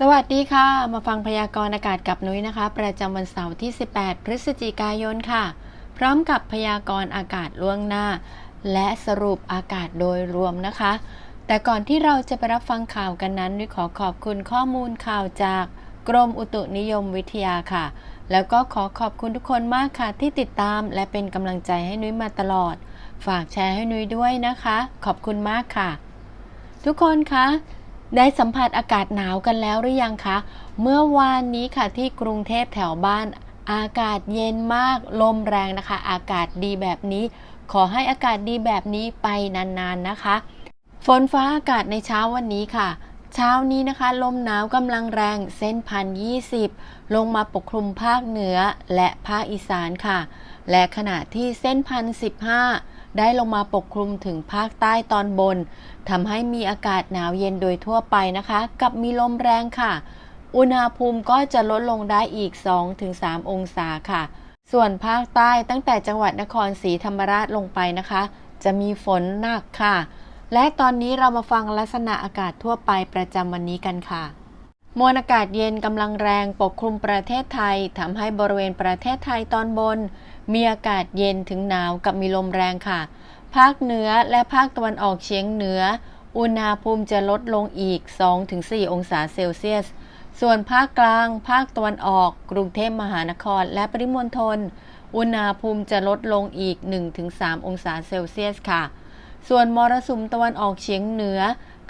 สวัสดีค่ะ มาฟังพยากรณ์อากาศกับนุ้ยนะคะ ประจำวันเสาร์ที่ 18 พฤศจิกายนค่ะ พร้อมกับพยากรณ์อากาศล่วงหน้า และสรุปอากาศโดยรวมนะคะ แต่ก่อนที่เราจะไปรับฟังข่าวกันนั้นนุ้ยขอขอบคุณข้อมูลข่าวจากกรมอุตุนิยมวิทยาค่ะ แล้วก็ขอขอบคุณทุกคนมากค่ะที่ติดตาม และเป็นกำลังใจให้นุ้ยมาตลอด ฝากแชร์ให้นุ้ยด้วยนะคะ ขอบคุณมากค่ะ ทุกคนคะ ได้สัมผัสอากาศหนาวกันแล้วหรือยังคะ เมื่อวานนี้ค่ะที่กรุงเทพแถวบ้านอากาศเย็นมาก ลมแรงนะคะ อากาศดีแบบนี้ ขอให้อากาศดีแบบนี้ไปนานๆนะคะ ฝนฟ้าอากาศในเช้าวันนี้ค่ะ เช้านี้นะคะ ลมหนาวกำลังแรงเส้นพันยี่สิบลงมาปกคลุมภาคเหนือและภาคอีสานค่ะ และขณะที่เส้นพันสิบห้า ได้ลงมาปกคลุมถึงภาคใต้ตอนบนทำให้มีอากาศหนาวเย็นโดยทั่วไปนะคะ กับมีลมแรงค่ะ อุณหภูมิก็จะลดลงได้อีก 2-3 องศาค่ะ ส่วนภาคใต้ตั้งแต่จังหวัดนครศรีธรรมราชลงไปนะคะ จะมีฝนหนักค่ะ และตอนนี้เรามาฟังลักษณะอากาศทั่วไปประจำวันนี้กันค่ะ มวลอากาศเย็นกำลังแรงปกคลุมประเทศไทยทำให้บริเวณประเทศไทยตอนบน มีอากาศเย็นถึงหนาวกับมีลมแรงค่ะ ภาคเหนือและภาคตะวันออกเฉียงเหนือ อุณหภูมิจะลดลงอีก 2-4 องศาเซลเซียส ส่วนภาคกลาง ภาคตะวันออก กรุงเทพมหานคร และปริมณฑลอุณหภูมิจะลดลงอีก 1-3 องศาเซลเซียสค่ะ ส่วนมรสุมตะวันออกเฉียงเหนือ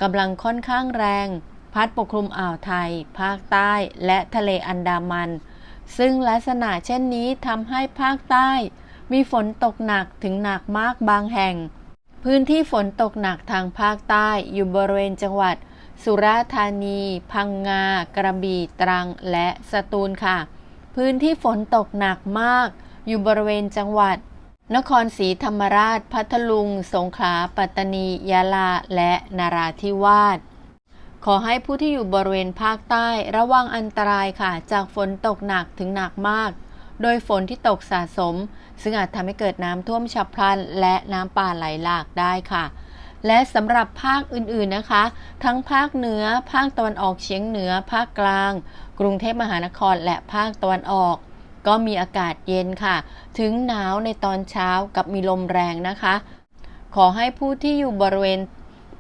กำลังค่อนข้างแรง พัดปกคลุมอ่าวไทย ภาคใต้และทะเลอันดามัน ซึ่งลักษณะเช่นนี้ทำให้ภาคใต้ มีฝนตกหนักถึงหนักมากบางแห่ง พื้นที่ฝนตกหนักทางภาคใต้อยู่บริเวณจังหวัด สุราษฎร์ธานี พังงา กระบี่ ตรัง และสตูลค่ะ พื้นที่ฝนตกหนักมาก อยู่บริเวณจังหวัด นครศรีธรรมราช พัทลุง สงขลา ปัตตานี ยะลา และนาราธิวาส ขอให้ผู้ที่อยู่บริเวณภาคใต้ระวังอันตรายค่ะ จากฝนตกหนักถึงหนักมาก โดยฝนที่ตกสะสม ซึ่งอาจทำให้เกิดน้ำท่วมฉับพลัน และน้ำป่าไหลหลากได้ค่ะ และสำหรับภาคอื่นๆนะคะ ทั้งภาคเหนือ ภาคตะวันออกเฉียงเหนือ ภาคกลาง กรุงเทพมหานครและภาคตะวันออก ก็มีอากาศเย็นค่ะ ถึงหนาวในตอนเช้ากับมีลมแรงนะคะ ขอให้ผู้ที่อยู่บริเวณ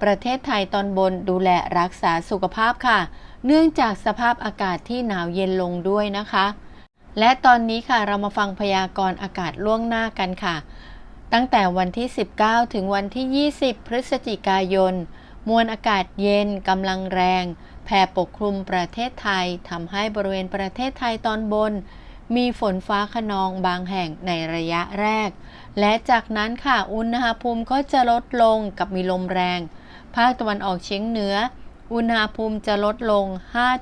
ประเทศไทยตอนบนดูแลรักษาสุขภาพค่ะ เนื่องจากสภาพอากาศที่หนาวเย็นลงด้วยนะคะ และตอนนี้ค่ะเรามาฟังพยากรณ์อากาศล่วงหน้ากันค่ะ ตั้งแต่วันที่ 19 ถึงวันที่ 20 พฤศจิกายน มวลอากาศเย็นกำลังแรง แผ่ปกคลุมประเทศไทยทำให้บริเวณประเทศไทยตอนบนมีฝนฟ้าขนองบางแห่งในระยะแรก และจากนั้นค่ะอุณหภูมิก็จะลดลงกับมีลมแรง ภาคตะวันออกเฉียงเหนือ อุณหภูมิจะลดลง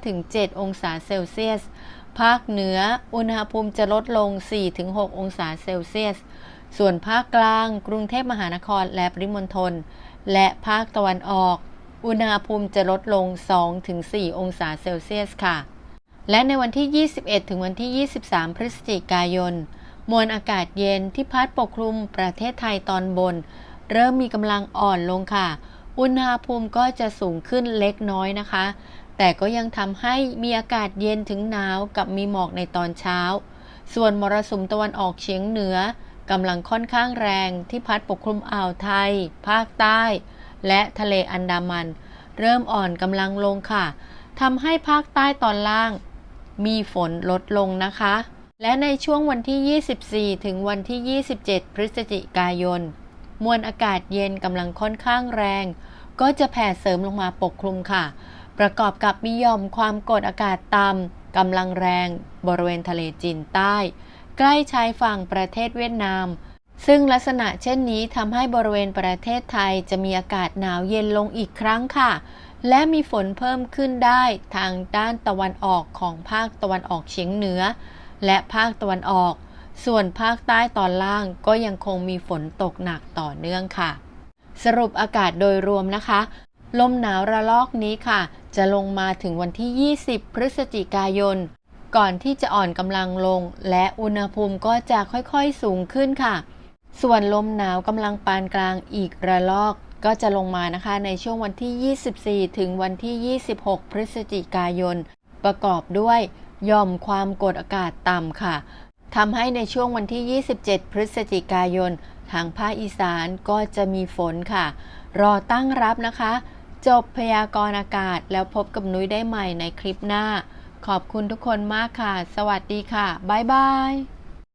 5-7 องศาเซลเซียส ภาคเหนือ อุณหภูมิจะลดลง 4-6 องศาเซลเซียส ส่วนภาคกลาง กรุงเทพมหานครและปริมณฑล และภาคตะวันออก อุณหภูมิจะลดลง 2-4 องศาเซลเซียสค่ะ และในวันที่ 21 ถึงวันที่ 23 พฤศจิกายน มวลอากาศเย็นที่พัดปกคลุมประเทศไทยตอนบน เริ่มมีกำลังอ่อนลงค่ะ อุณหภูมิก็จะสูงขึ้นเล็กน้อยนะคะ แต่ก็ยังทำให้มีอากาศเย็นถึงหนาวกับมีหมอกในตอนเช้า ส่วนมรสุมตะวันออกเฉียงเหนือกำลังค่อนข้างแรงที่พัดปกคลุมอ่าวไทย ภาคใต้ และทะเลอันดามัน เริ่มอ่อนกำลังลงค่ะทำให้ภาคใต้ตอนล่าง มีฝนลดลงนะคะ และในช่วงวันที่ 24 ถึงวันที่ 27 พฤศจิกายน มวลอากาศเย็นกำลังค่อนข้างแรง ก็จะแผ่เสริมลงมาปกคลุมค่ะ ประกอบกับมีหย่อมความกดอากาศต่ำกำลังแรงบริเวณทะเลจีนใต้ ใกล้ชายฝั่งประเทศเวียดนาม ซึ่งลักษณะเช่นนี้ทำให้บริเวณประเทศไทยจะมีอากาศหนาวเย็นลงอีกครั้งค่ะ และมีฝนเพิ่มขึ้นได้ทางด้านตะวันออกของภาคตะวันออกเฉียงเหนือ และภาคตะวันออก ส่วนภาคใต้ตอนล่างก็ยังคงมีฝนตกหนักต่อเนื่องค่ะ สรุปอากาศโดยรวมนะคะ ลมหนาวระลอกนี้ค่ะ จะลงมาถึงวันที่ 20 พฤศจิกายน ก่อนที่จะอ่อนกำลังลง และอุณหภูมิก็จะค่อยๆสูงขึ้นค่ะ ส่วนลมหนาวกำลังปานกลางอีกระลอกก็จะลงมานะคะในช่วงวันที่ 24 ถึงวันที่ 26 พฤศจิกายน ประกอบด้วยย่อมความกดอากาศต่ำค่ะ ทำให้ในช่วงวันที่ 27 พฤศจิกายน ทางภาคอีสานก็จะมีฝนค่ะ รอตั้งรับนะคะ จบพยากรณ์อากาศแล้วพบกับนุ้ยได้ใหม่ในคลิปหน้า ขอบคุณทุกคนมากค่ะ สวัสดีค่ะ บ๊ายบาย